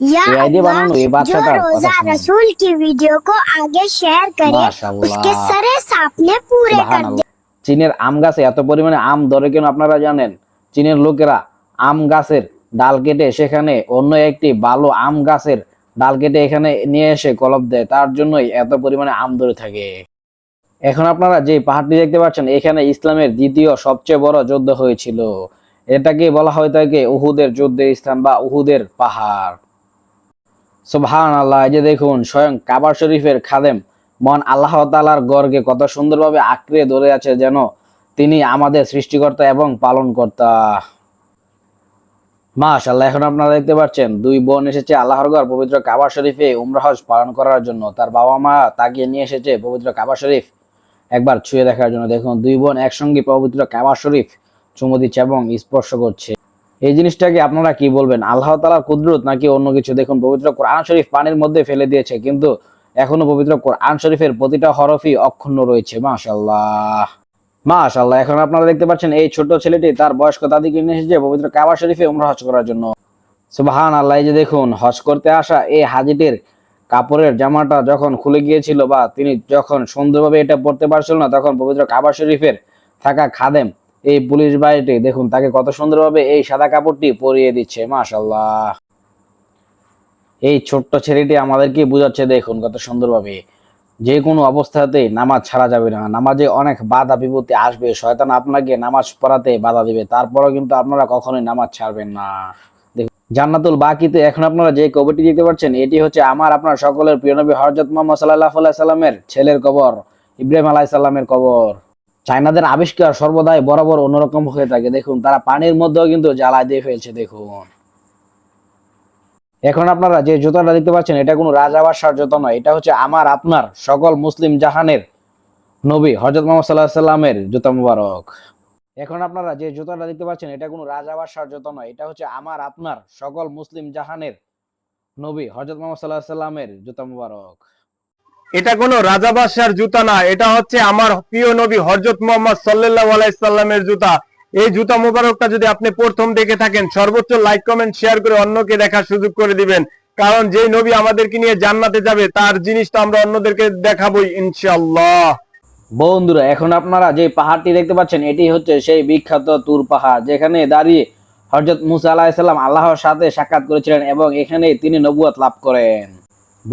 या ये आईडी अल्लाह, बनाओ, ये जो बादशाह का रोजा पता सुनो। रसूल की वीडियो को आगे शेयर करे माशाल्लाह। उसके सारे सपने पूरे कर दे সুবহানাল্লাহ। চীনের আম গাছে এত পরিমাণে আম ধরে কেন আপনারা জানেন চীনের লোকেরা আম গাছের ডাল কেটে সেখানে অন্য একটি ভালো আম গাছের ডাল কেটে এখানে নিয়ে এসে কলপ দেয় তার জন্যই এত পরিমাণে আম ধরে থাকে এখন আপনারা যে পাহাড়টি দেখতে পাচ্ছেন এখানে ইসলামের দ্বিতীয় সবচেয়ে বড় যুদ্ধ হয়েছিল এটাকে বলা হয় থাকে উহুদের যুদ্ধের স্থান বা উহুদের পাহাড় সুবহান আল্লাহ এই যে দেখুন, স্বয়ং কাবার শরীফের খাদেম মন আল্লাহ তালার গর্গে কত সুন্দরভাবে আঁকড়ে ধরে আছে যেন তিনি আমাদের সৃষ্টিকর্তা এবং পালনকর্তা। মাশাল্লাহ এখন আপনারা দেখতে পাচ্ছেন, দুই বোন এসেছে আল্লাহর ঘর পবিত্র কাবা শরীফে উমরা হজ পালন করার জন্য। তার বাবা মা তাকে নিয়ে এসেছে পবিত্র কাবা শরীফ। একবার ছুঁয়ে দেখার জন্য দেখুন, দুই বোন একসঙ্গে পবিত্র কাবা শরীফ চুমু দিচ্ছে এবং স্পর্শ করছে। এই জিনিসটাকে আপনারা কি বলবেন? আল্লাহ তালার কুদরত নাকি অন্য কিছু? দেখুন, পবিত্র কোরআন শরীফ পানির মধ্যে ফেলে দিয়েছে, কিন্তু এখনও পবিত্র কোরআন শরীফের প্রতিটা হরফই অক্ষুণ্ণ রয়েছে মাশাল্লাহ মাশাল্লাহ এখন আপনারা দেখতে পাচ্ছেন এই ছোট ছেলেটি তার বয়স্ক দাদিকে নিয়ে এসেছে পবিত্র কাবা শরীফে উমরা হজ করার জন্য। সুবাহান আল্লাহ যে দেখুন, হজ করতে আসা এই হাজিটির কাপড়ের জামাটা যখন খুলে গিয়েছিল বা তিনি যখন সুন্দরভাবে এটা পড়তে পারছিল না, তখন পবিত্র কাবা শরীফের থাকা খাদেম এই পুলিশ বাড়িটি, দেখুন, তাকে কত সুন্দরভাবে এই সাদা কাপড়টি পরিয়ে দিচ্ছে মাশাল্লাহ এই ছোট্ট ছেলেটি আমাদেরকে বুঝাচ্ছে, দেখুন, কত সুন্দরভাবে। যে কোনো অবস্থাতেই নামাজ ছাড়া যাবে না। নামাজে অনেক বাধা বিপত্তি আসবে। শয়তান আপনাকে নামাজ পড়াতে বাধা দিবে। তারপরেও কিন্তু আপনারা কখনোই নামাজ ছাড়বেন না। জান্নাতুল বাকিতে এখন আপনারা যে কবরটি দেখতে পাচ্ছেন, এটি হচ্ছে আমার, আপনার সকলের প্রিয় নবী হরজত মোহাম্মদ সাল্লাহ সাল্লামের ছেলের কবর, ইব্রাহিম আলাহ সাল্লামের কবর। চাইনাদের আবিষ্কার সর্বদাই বরাবর অন্যরকম হয়ে থাকে। দেখুন, তারা পানির মধ্যেও কিন্তু জ্বালায় দিয়ে ফেলছে, দেখুন। এখন আপনারা যে জুতাটা দেখতে পাচ্ছেন, এটা কোনো রাজাবাসার জুতা নয়, এটা হচ্ছে আমার, আপনার, সকল মুসলিম জাহানের নবী হজরত মোহাম্মদ সাল্লাহ সাল্লামের জুতা মুবারক। এখন আপনারা যে জুতাটা দেখতে পাচ্ছেন, এটা কোনো রাজাবাসার জুতা নয়, এটা হচ্ছে আমার, আপনার, সকল মুসলিম জাহানের নবী হজরত মোহাম্মদ সাল্লাহ সাল্লামের জুতা মুবারক। এটা কোনো রাজা বাদশার জুতা না, এটা হচ্ছে আমার প্রিয় নবী হরজত মোহাম্মদ সাল্লাল্লাহু আলাইহি সাল্লামের জুতা। এই জুতা মোবারকটা যদি আপনি প্রথম দেখে থাকেন, সর্বোচ্চ লাইক, কমেন্ট, শেয়ার করে অন্যকে দেখার সুযোগ করে দিবেন। কারণ যেই নবী আমাদেরকে নিয়ে জান্নাতে যাবে, তার জিনিসটা আমরা অন্যদেরকে দেখাবোই ইনশাআল্লাহ। বন্ধুরা, এখন আপনারা যে পাহাড়টি দেখতে পাচ্ছেন, এটি হচ্ছে সেই বিখ্যাত তুর পাহাড়, যেখানে দাঁড়িয়ে হজরত মুসা আলাহিসাল্লাম আল্লাহর সাথে সাক্ষাৎ করেছিলেন এবং এখানে তিনি নবুয়াত লাভ করেন।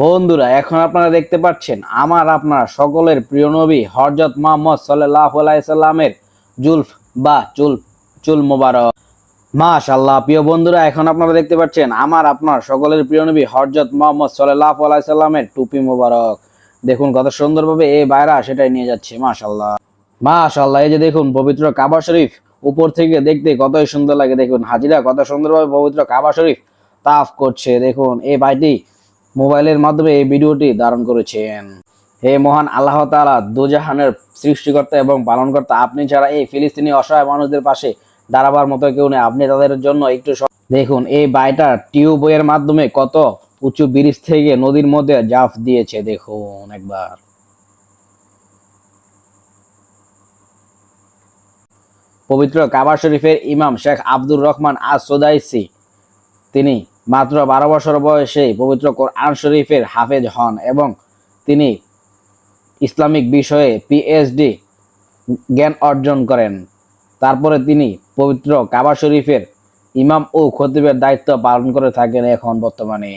বন্ধুরা, এখন আপনারা দেখতে পাচ্ছেন, আমার, আপনার সকলের প্রিয় নবী হরজত মোহাম্মদ সাল্লাহ আলাইসাল্লামের জুলফ বা চুল চুল মোবারক। মাশাল্লাহ প্রিয় বন্ধুরা, এখন আপনারা দেখতে পাচ্ছেন, আমার, আপনার সকলের প্রিয় নবী হরজত মোহাম্মদ সাল্লাহ আলাইসাল্লামের টুপি মোবারক। দেখুন কত সুন্দরভাবে এই বাইরা সেটাই নিয়ে যাচ্ছে মাশাল্লাহ মাশাল্লাহ এই যে দেখুন, পবিত্র কাবা শরীফ, উপর থেকে দেখতে কতই সুন্দর লাগে, দেখুন, হাজিরা কত সুন্দরভাবে পবিত্র কাবা শরীফ তাফ করছে, দেখুন, এই ভাইটি মোবাইলের মাধ্যমে এই ভিডিওটি ধারণ করেছেন। হে মহান আল্লাহ তাআলা, দুজাহানের সৃষ্টিকর্তা এবং পালনকর্তা, আপনি ছাড়া এই ফিলিস্তিনি অসহায় মানুষদের পাশে দাঁড়াবার মতো কেউ নেই। আপনি তাদের জন্য একটু দেখুন, এই বাইটা টিউব এর মাধ্যমে কত উঁচু ব্রিজ থেকে নদীর মধ্যে জাফ দিয়েছে। দেখুন একবার। পবিত্র কাবা শরীফের ইমাম শেখ আব্দুর রহমান আজ সোদাইসি তিনি মাত্র বারো বছর বয়সে পবিত্র কোরআন শরীফের হাফেজ হন এবং তিনি ইসলামিক বিষয়ে পিএইচডি জ্ঞান অর্জন করেন। তারপরে তিনি পবিত্র কাবা শরীফের ইমাম ও খতিবের দায়িত্ব পালন করে থাকেন এখন বর্তমানে।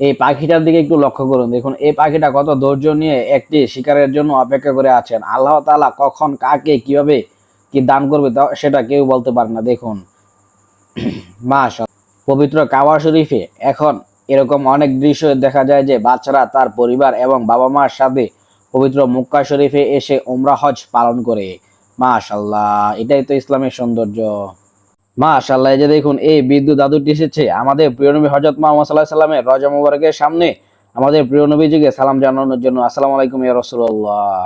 এই পাখিটার দিকে একটু লক্ষ্য করুন। দেখুন, এই পাখিটা কত ধৈর্য নিয়ে একটি শিকারের জন্য অপেক্ষা করে আছেন। আল্লাহ তাআলা কখন কাকে কীভাবে কি দান করবে সেটা কেউ বলতে পারে না। দেখুন মাস পবিত্র কাবা শরীফে এখন এরকম অনেক দৃশ্য দেখা যায় যে বাচ্চারা তার পরিবার এবং বাবা মার সাথে পবিত্র মুক্কা শরীফে এসে উমরা হজ পালন করে। মাশাল্লাহ এটাই তো ইসলামের সৌন্দর্য। মাশাল্লাহ এই যে দেখুন, এই বিদ্যুৎ দাদুটি এসেছে। আমাদের প্রিয় নবী হজরত মোহাম্মদ সাল্লাহ সাল্লামের রজা মুবারকের সামনে আমাদের প্রিয় নবীজিকে সালাম জানানোর জন্য আসসালামু আলাইকুম ইয়া রাসূলুল্লাহ।